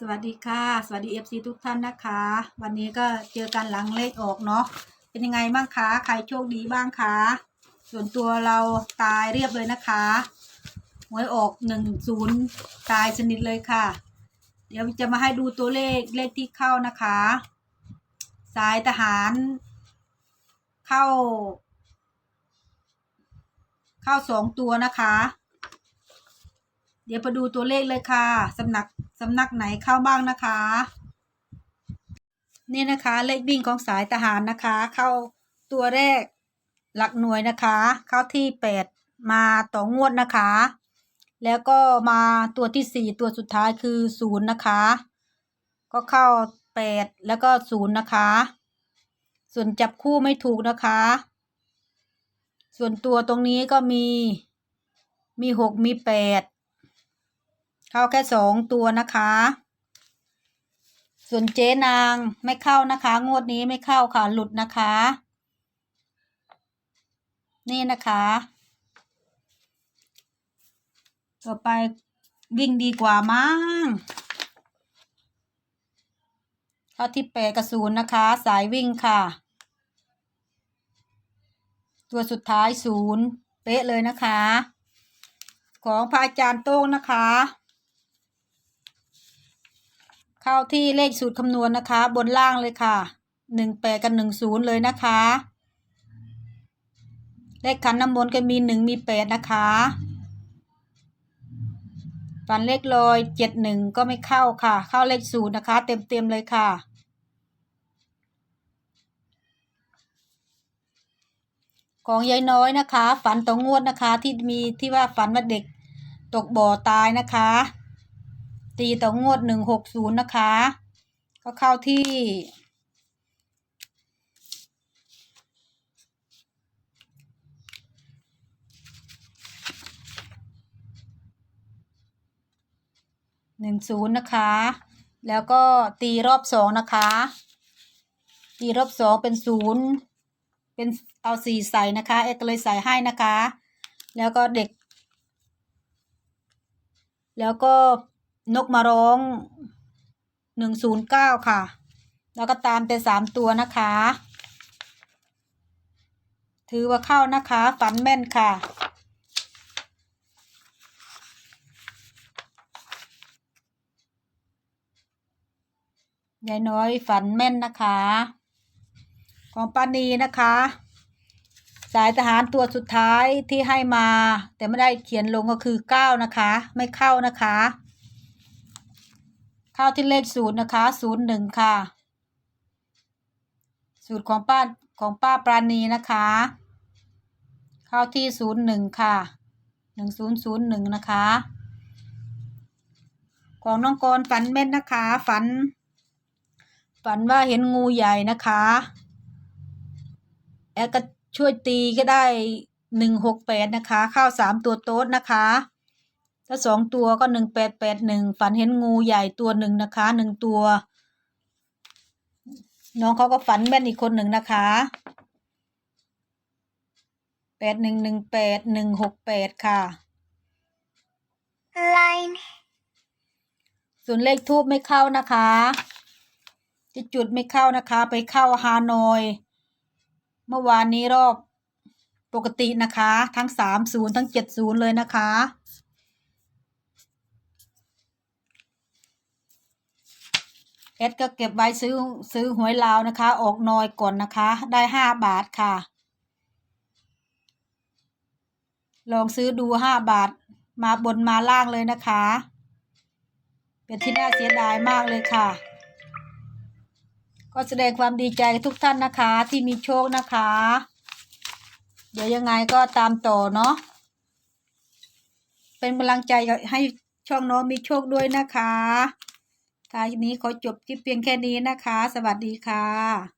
สวัสดีค่ะ สวัสดีเอฟซีทุกท่านนะคะ วันนี้ก็เจอกันหลังเลขออกเนาะ เป็นยังไงบ้างคะ ใครโชคดีบ้างคะ ส่วนตัวเราตายเรียบเลยนะคะหวยออกหนึ่งศูนย์ตายสนิทเลยค่ะ เดี๋ยวจะมาให้ดูตัวเลขเลขที่เข้านะคะ สายทหาร เข้า เข้าสองตัวนะคะ เดี๋ยวไปดูตัวเลขเลยค่ะสำนักสำนักไหนเข้าบ้างนะคะ นี่นะคะเลขวิ่งของสายทหารนะคะ เข้าตัวแรกหลักหน่วยนะคะ เข้าที่แปดมาต่องวดนะคะ แล้วก็มาตัวที่สี่ตัวสุดท้ายคือศูนย์นะคะ ก็เข้าแปดแล้วก็ศูนย์นะคะ ส่วนจับคู่ไม่ถูกนะคะ ส่วนตัวตรงนี้ก็มีมีหกมีแปด เข้าแค่สองตัวนะคะ ส่วนเจ๊นางไม่เข้านะคะ งวดนี้ไม่เข้าค่ะหลุดนะคะ นี่นะคะ ต่อไปวิ่งดีกว่ามั้งเข้าที่แปดกับศูนย์นะคะ สายวิ่งค่ะ ตัวสุดท้ายศูนย์เป๊ะเลยนะคะ ของพระอาจารย์โต้งนะคะ เข้าที่เลขสูตรคำนวณนะคะ บนล่างเลยค่ะหนึ่งแปดกับหนึ่งศูนย์เลยนะคะ เลขขันน้ำมนต์ก็มีหนึ่งมีแปดนะคะฝันเลขลอยเจ็ดหนึ่งก็ไม่เข้าค่ะ เข้าเลขศูนย์นะคะ เต็มเต็มเลยค่ะ ของยายน้อยนะคะ ฝันต่องวดนะคะที่มีที่ว่าฝันว่าเด็กตกบ่อตายนะคะ ตีต่องวดหนึ่งหกศูนย์นะคะ ก็เข้าที่ หนึ่งศูนย์นะคะ แล้วก็ตีรอบสองนะคะ ตีรอบสองเป็นศูนย์เป็นเอาสี่ใส่นะคะเอกเลยใส่ให้นะคะ แล้วก็เด็ก แล้วก็ นกมาร้องหนึ่งศูนย์เก้าค่ะ แล้วก็ตามเป็นสามตัวนะคะ ถือว่าเข้านะคะ ฝันแม่นค่ะ ยายน้อยฝันแม่นนะคะ ของปานีนะคะ สายทหารตัวสุดท้ายที่ให้มา แต่ไม่ได้เขียนลงก็คือเก้านะคะ ไม่เข้านะคะ เข้าที่เลขศูนย์นะคะศูนย์หนึ่งค่ะ สูตรของป้าของป้าปราณีนะคะ เข้าที่ศูนย์หนึ่งค่ะหนึ่งศูนย์ศูนย์หนึ่งนะคะ ของน้องกรฝันแม่นนะคะ ฝัน ฝันว่าเห็นงูใหญ่นะคะแอดก็ช่วยตีก็ได้หนึ่งหกแปดนะคะ ข้าวสามตัวโต๊ดนะคะ ถ้าสองตัวก็หนึ่งแปดแปดหนึ่งฝันเห็นงูใหญ่ตัวหนึ่งนะคะหนึ่งตัว น้องเขาก็ฝันแม่นอีกคนหนึ่งนะคะแปดหนึ่งหนึ่งแปดหนึ่งหกแปดค่ะ line ส่วนเลขทูบไม่เข้านะคะที่จุดไม่เข้านะคะ ไปเข้าฮานอย เมื่อวานนี้รอบปกตินะคะ ทั้งสามศูนย์ทั้งเจ็ดศูนย์เลยนะคะ เอสก็เก็บไว้ซื้อซื้อหวยลาวนะคะ ออกนอยก่อนนะคะ ได้ห้าบาทค่ะ ลองซื้อดูห้าบาท มาบนมาล่างเลยนะคะ เป็นที่น่าเสียดายมากเลยค่ะ ก็แสดงความดีใจทุกท่านนะคะ ที่มีโชคนะคะ เดี๋ยวยังไงก็ตามต่อเนาะเป็นกำลังใจให้ช่องน้องมีโชคด้วยนะคะ ท้ายนี้ขอจบคลิปเพียงแค่นี้นะคะ สวัสดีค่ะ